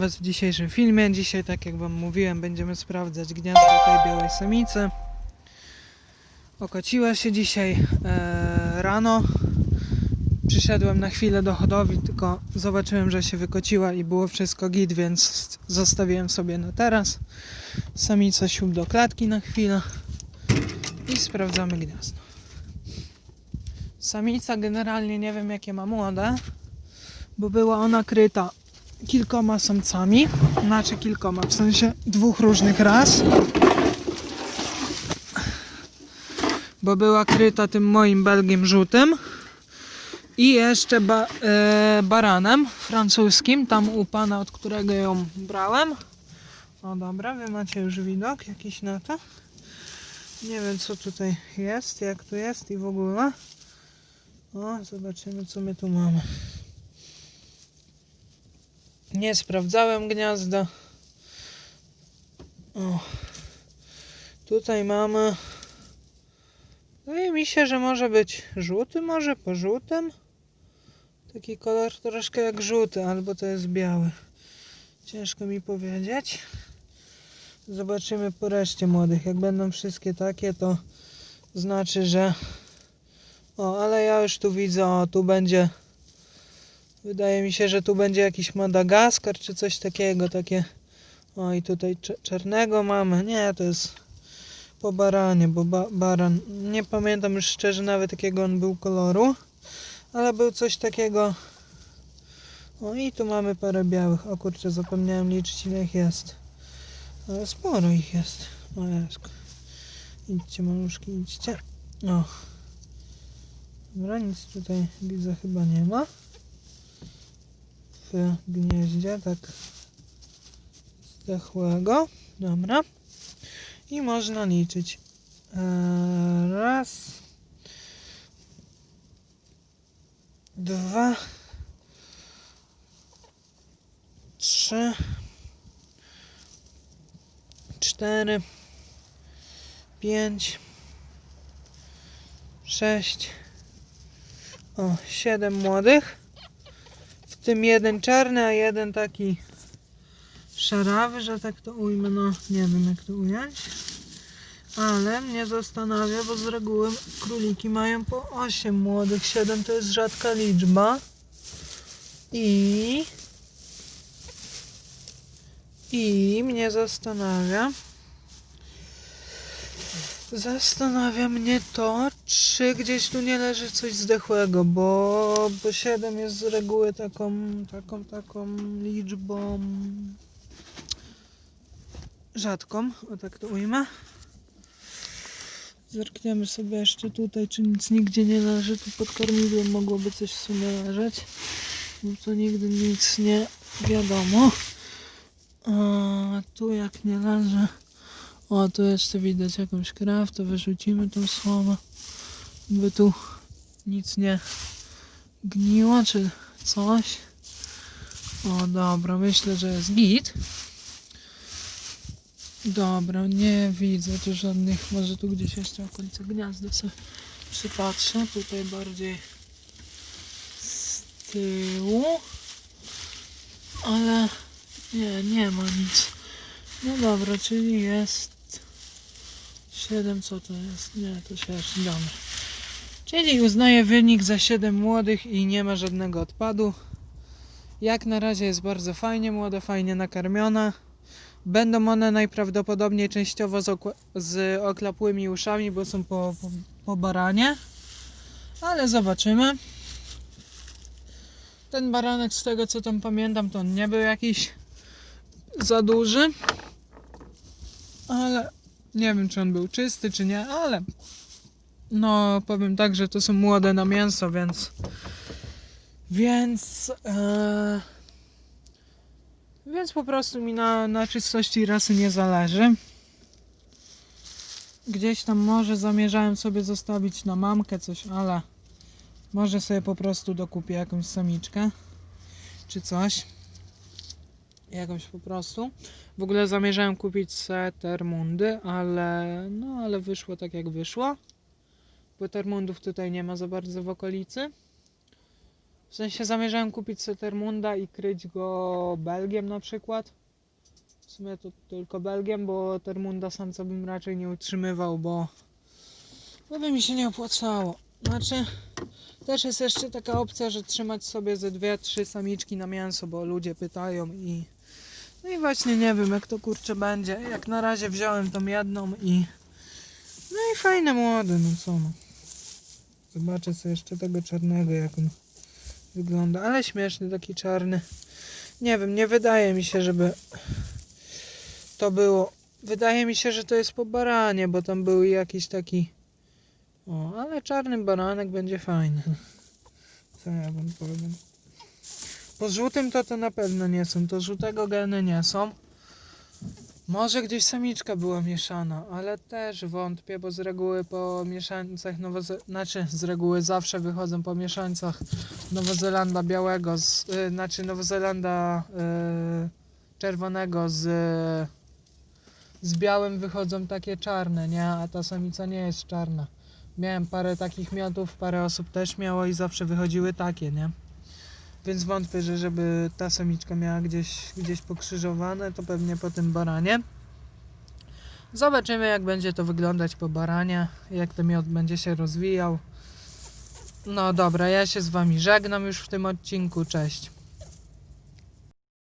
Was w dzisiejszym filmie. Dzisiaj, tak jak Wam mówiłem, będziemy sprawdzać gniazdo tej białej samicy. Okociła się dzisiaj e, rano. Przyszedłem na chwilę do hodowli, tylko zobaczyłem, że się wykociła i było wszystko git, więc zostawiłem sobie na teraz. Samica siód do klatki na chwilę i sprawdzamy gniazdo. Samica generalnie nie wiem jakie ma młode, bo była ona kryta kilkoma samcami, znaczy kilkoma, w sensie dwóch różnych ras. Bo była kryta tym moim Belgiem żółtym i jeszcze ba e, baranem francuskim, tam u pana, od którego ją brałem. O dobra, wy macie już widok jakiś na to. Nie wiem co tutaj jest, jak tu jest i w ogóle. O, zobaczymy co my tu mamy. Nie sprawdzałem gniazda. O. Tutaj mamy. Wydaje mi się, że może być żółty, może po żółtym. Taki kolor troszkę jak żółty, albo to jest biały. Ciężko mi powiedzieć. Zobaczymy po reszcie młodych. Jak będą wszystkie takie, to znaczy, że. O, ale ja już tu widzę, o, tu będzie. Wydaje mi się, że tu będzie jakiś Madagaskar czy coś takiego, takie. O i tutaj czarnego mamy. Nie, to jest po baranie, bo ba baran. Nie pamiętam już szczerze nawet jakiego on był koloru, ale był coś takiego. O i tu mamy parę białych. O kurczę, zapomniałem liczyć ile ich jest. Ale sporo ich jest. O jest. Idźcie maluszki, idźcie. O. Dobra, nic tutaj widzę chyba nie ma w gnieździe, tak zdechłego. Dobra. I można liczyć. Eee, raz, dwa, trzy, cztery, pięć, sześć, o, siedem młodych w tym jeden czarny, a jeden taki szarawy, że tak to ujmę, no nie wiem jak to ująć. Ale mnie zastanawia, bo z reguły króliki mają po 8 młodych, 7 to jest rzadka liczba. I i mnie zastanawia Zastanawia mnie to, czy gdzieś tu nie leży coś zdechłego, bo, bo 7 jest z reguły taką, taką, taką liczbą rzadką, o tak to ujmę. Zerkniemy sobie jeszcze tutaj, czy nic nigdzie nie leży. Tu pod kormidłem mogłoby coś w sumie leżeć. No to nigdy nic nie wiadomo. A tu jak nie leży. O, tu jeszcze widać jakąś krew, to wyrzucimy tą słomę, by tu nic nie gniło, czy coś. O, dobra, myślę, że jest git. Dobra, nie widzę tu żadnych, może tu gdzieś jeszcze okolice gniazda sobie przypatrzę, tutaj bardziej z tyłu, ale nie, nie ma nic. No dobra, czyli jest 7, co to jest? Nie, to 6, dobra. Czyli uznaję wynik za 7 młodych i nie ma żadnego odpadu. Jak na razie jest bardzo fajnie, młode fajnie nakarmione. Będą one najprawdopodobniej częściowo z, z oklapłymi uszami, bo są po, po, po baranie. Ale zobaczymy. Ten baranek z tego co tam pamiętam, to on nie był jakiś za duży ale nie wiem, czy on był czysty, czy nie, ale no powiem tak, że to są młode na mięso, więc więc e, więc po prostu mi na, na czystości rasy nie zależy. Gdzieś tam może zamierzałem sobie zostawić na mamkę coś, ale może sobie po prostu dokupię jakąś samiczkę czy coś. Jakąś po prostu. W ogóle zamierzałem kupić se Termundy, ale no ale wyszło tak jak wyszło. Bo Termundów tutaj nie ma za bardzo w okolicy. W sensie zamierzałem kupić Setermunda i kryć go Belgiem na przykład. W sumie to tylko Belgiem, bo Termunda samca bym raczej nie utrzymywał, bo, bo by mi się nie opłacało. Znaczy, też jest jeszcze taka opcja, że trzymać sobie ze dwie, trzy samiczki na mięso, bo ludzie pytają i no i właśnie nie wiem jak to kurczę będzie. Jak na razie wziąłem tą jedną i no i fajne młode, no co no. Zobaczę sobie jeszcze tego czarnego jak on wygląda, ale śmieszny taki czarny. Nie wiem, nie wydaje mi się, żeby to było. Wydaje mi się, że to jest po baranie, bo tam był jakiś taki. O, ale czarny baranek będzie fajny. Co ja wam powiem? Po żółtym to to na pewno nie są. To żółtego geny nie są. Może gdzieś samiczka była mieszana, ale też wątpię, bo z reguły po mieszańcach Nowoze... Znaczy, z reguły zawsze wychodzą po mieszańcach Nowozelanda białego, z... y, znaczy Nowozelanda y, czerwonego z, z białym wychodzą takie czarne, nie? A ta samica nie jest czarna. Miałem parę takich miotów, parę osób też miało i zawsze wychodziły takie, nie? Więc wątpię, że żeby ta samiczka miała gdzieś, gdzieś pokrzyżowane, to pewnie po tym baranie. Zobaczymy jak będzie to wyglądać po baranie, jak ten miod będzie się rozwijał. No dobra, ja się z wami żegnam już w tym odcinku, cześć.